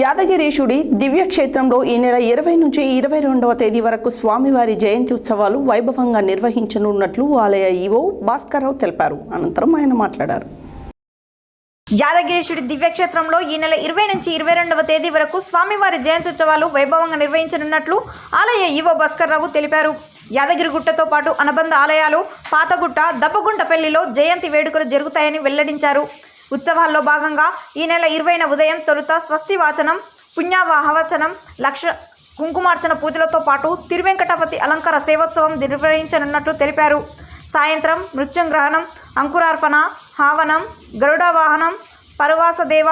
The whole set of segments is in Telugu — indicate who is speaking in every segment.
Speaker 1: యాదగిరీషుడి దివ్యక్షేత్రంలో ఈ నెల ఇరవై నుంచి ఇరవై రెండవ తేదీ వరకు స్వామివారి జయంతి ఉత్సవాలు వైభవంగా నిర్వహించనున్నట్లు ఆలయ ఈవో భాస్కర్రావు తెలిపారు. అనంతరం ఆయన మాట్లాడారు.
Speaker 2: యాదగిరీషుడి దివ్యక్షేత్రంలో ఈ నెల ఇరవై నుంచి ఇరవై రెండవ తేదీ వరకు స్వామివారి జయంత్యుత్సవాలు వైభవంగా నిర్వహించనున్నట్లు ఆలయ ఈవో భాస్కర్రావు తెలిపారు. యాదగిరిగుట్టతో పాటు అనుబంధ ఆలయాలు పాతగుట్ట దప్పగుంటపల్లిలో జయంతి వేడుకలు జరుగుతాయని వెల్లడించారు. ఉత్సవాల్లో భాగంగా ఈ నెల ఇరవైన ఉదయం తొలుత స్వస్తి వాచనం పుణ్యావాహవచనం లక్ష కుంకుమార్చన పూజలతో పాటు తిరువెంకటపతి అలంకార సేవోత్సవం నిర్వహించనున్నట్లు తెలిపారు. సాయంత్రం నృత్యం గ్రహణం అంకురార్పణ హావనం గరుడ వాహనం పరవాసదేవ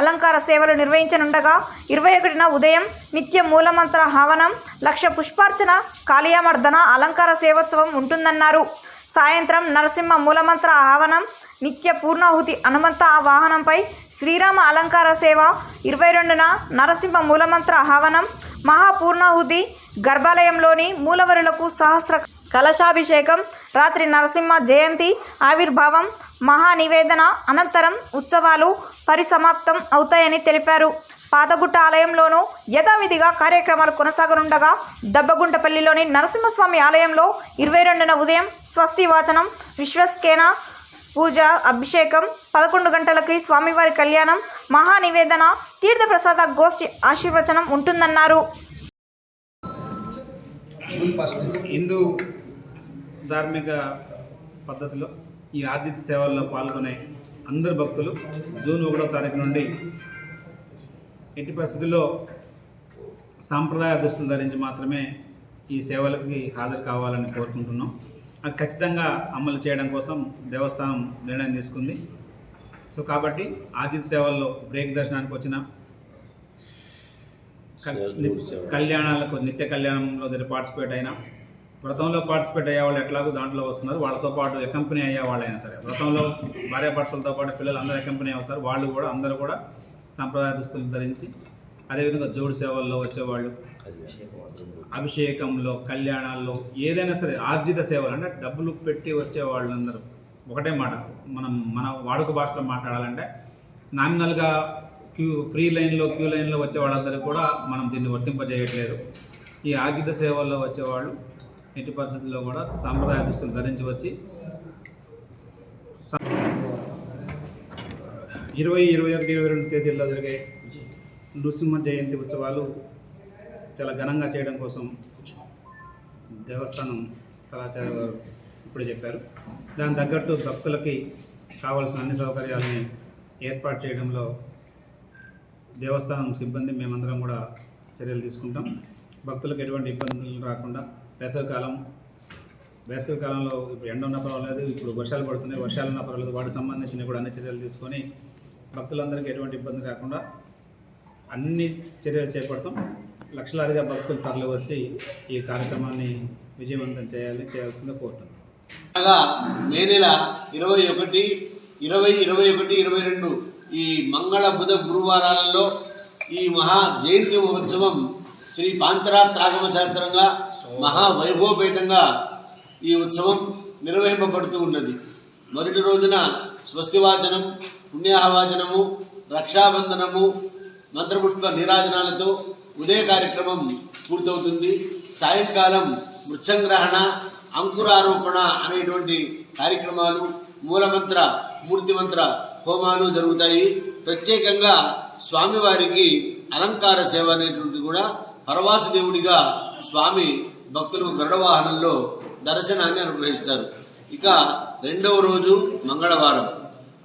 Speaker 2: అలంకార సేవలు నిర్వహించనుండగా ఇరవై ఒకటిన ఉదయం నిత్య మూలమంత్ర హావనం లక్ష పుష్పార్చన కాళియామర్దన అలంకార సేవోత్సవం ఉంటుందన్నారు. సాయంత్రం నరసింహ మూలమంత్ర ఆహవనం నిత్య పూర్ణాహుతి హనుమంత వాహనంపై శ్రీరామ అలంకార సేవ. ఇరవై రెండున నరసింహ మూలమంత్ర ఆహవనం మహాపూర్ణాహుతి గర్భాలయంలోని మూలవరులకు సహస్ర కలశాభిషేకం. రాత్రి నరసింహ జయంతి ఆవిర్భావం మహానివేదన అనంతరం ఉత్సవాలు పరిసమాప్తం అవుతాయని తెలిపారు. పాతగుట్ట ఆలయంలోనూ యథావిధిగా కార్యక్రమాలు కొనసాగనుండగా దబ్బగుంటపల్లిలోని నరసింహస్వామి ఆలయంలో ఇరవై రెండున ఉదయం స్వస్తి వాచనం విశ్వస్కేన పూజ అభిషేకం పదకొండు గంటలకి స్వామివారి కళ్యాణం మహానివేదన తీర్థప్రసాద గోష్ఠి ఆశీర్వచనం ఉంటుందన్నారు.
Speaker 3: హిందూ ధార్మిక పద్ధతిలో ఈ ఆతిథ్య సేవల్లో పాల్గొనే అందరు భక్తులు జూన్ ఒకటో తారీఖు నుండి ఎట్టి పరిస్థితుల్లో సాంప్రదాయ దుస్తులు ధరించి మాత్రమే ఈ సేవలకి హాజరు కావాలని కోరుకుంటున్నాం. ఖచ్చితంగా అమలు చేయడం కోసం దేవస్థానం నిర్ణయం తీసుకుంది. సో కాబట్టి ఆదిత్య సేవల్లో బ్రేక్ దర్శనానికి వచ్చిన కళ్యాణాలకు నిత్య కళ్యాణంలో దగ్గర పార్టిసిపేట్ అయినా వ్రతంలో పార్టిసిపేట్ అయ్యే వాళ్ళు ఎట్లాగో దాంట్లో వస్తున్నారు. వాళ్ళతో పాటు ఎకంపెనీ అయ్యే వాళ్ళైనా సరే. వ్రతంలో భార్యాభర్తలతో పాటు పిల్లలు అందరూ ఎకంపెనీ అవుతారు. వాళ్ళు కూడా అందరూ కూడా సాంప్రదాయ దుస్తులు ధరించి అదేవిధంగా జోడు సేవల్లో వచ్చేవాళ్ళు. అభిషేకంలో కళ్యాణాల్లో ఏదైనా సరే ఆర్జిత సేవలు అంటే డబ్బులు పెట్టి వచ్చే వాళ్ళందరూ ఒకటే మాట. మనం మన వాడుక భాషలో మాట్లాడాలంటే నామినల్గా క్యూ ఫ్రీ లైన్లో క్యూ లైన్లో వచ్చే వాళ్ళందరూ కూడా మనం దీన్ని వర్తింపజేయట్లేదు. ఈ ఆర్జిత సేవల్లో వచ్చేవాళ్ళు ఎట్టి పరిస్థితుల్లో కూడా సాంప్రదాయ దుస్తులు ధరించి వచ్చి ఇరవై ఇరవై ఒకటి ఇరవై రెండు తేదీల్లో జరిగే నృసింహ జయంతి ఉత్సవాలు చాలా ఘనంగా చేయడం కోసం దేవస్థానం స్థలాచార్య గారు ఇప్పుడు చెప్పారు. దాని తగ్గట్టు భక్తులకి కావాల్సిన అన్ని సౌకర్యాలని ఏర్పాటు చేయడంలో దేవస్థానం సిబ్బంది మేమందరం కూడా చర్యలు తీసుకుంటాం. భక్తులకు ఎటువంటి ఇబ్బందులు రాకుండా వేసవికాలం వేసవికాలంలో ఇప్పుడు ఎండ ఉన్న పర్వాలేదు ఇప్పుడు వర్షాలు పడుతున్నాయి వర్షాలు ఉన్న పర్వాలేదు వాటికి సంబంధించిన కూడా అన్ని చర్యలు తీసుకొని భక్తులందరికీ ఎటువంటి ఇబ్బంది కాకుండా అన్ని చర్యలు చేపడతాం. లక్షలాదిగా భక్తులు తరలి వచ్చి ఈ కార్యక్రమాన్ని విజయవంతం చేయాలి చేయాల్సిందిగా కోరుతున్నాను
Speaker 4: అనగా మే నెల ఇరవై ఒకటి ఇరవై ఇరవై ఒకటి ఇరవై రెండు ఈ మంగళ బుధ గురువారాలలో ఈ మహా జయంతి మహోత్సవం శ్రీ పాంచరాత్రాగమ శాస్త్రంగా మహా వైభవపేతంగా ఈ ఉత్సవం నిర్వహింపబడుతూ ఉన్నది. మొదటి రోజున స్వస్తివాచనం పుణ్యాహవాచనము రక్షాబంధనము మంత్రపుష్ప నీరాజనాలతో ఉదయ కార్యక్రమం పూర్తవుతుంది. సాయంకాలం మృత్సంగ్రహణ అంకురారోపణ అనేటువంటి కార్యక్రమాలు మూలమంత్ర మూర్తిమంత్ర హోమాలు జరుగుతాయి. ప్రత్యేకంగా స్వామివారికి అలంకార సేవ అనేటువంటి కూడా పరవాసు దేవుడిగా స్వామి భక్తులు గరుడ వాహనంలో దర్శనాన్ని అనుగ్రహిస్తారు. ఇక రెండవ రోజు మంగళవారం.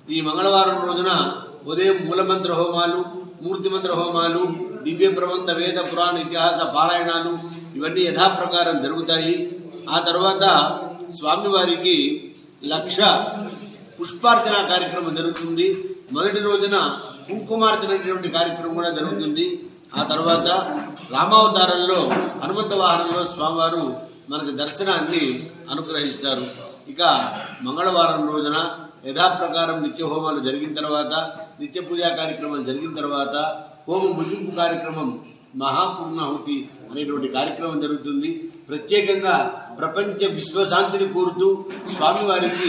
Speaker 4: ఈ మంగళవారం రోజున ఉదయం మూలమంత్ర హోమాలు మూర్తిమంత్ర హోమాలు దివ్య ప్రబంధ వేద పురాణ ఇతిహాస పారాయణాలు ఇవన్నీ యథాప్రకారం జరుగుతాయి. ఆ తర్వాత స్వామివారికి లక్ష పుష్పార్చన కార్యక్రమం జరుగుతుంది. మొదటి రోజున కుంకుమార్చనటువంటి కార్యక్రమం కూడా జరుగుతుంది. ఆ తర్వాత రామావతారంలో హనుమంత వాహనంలో స్వామివారు మనకు దర్శనాన్ని అనుగ్రహిస్తారు. ఇక మంగళవారం రోజున యథాప్రకారం నిత్య హోమాలు జరిగిన తర్వాత నిత్య పూజా కార్యక్రమాలు జరిగిన తర్వాత ఓం ముగింపు కార్యక్రమం మహాపూర్ణాహుతి అనేటువంటి కార్యక్రమం జరుగుతుంది. ప్రత్యేకంగా ప్రపంచ విశ్వశాంతిని కోరుతూ స్వామివారికి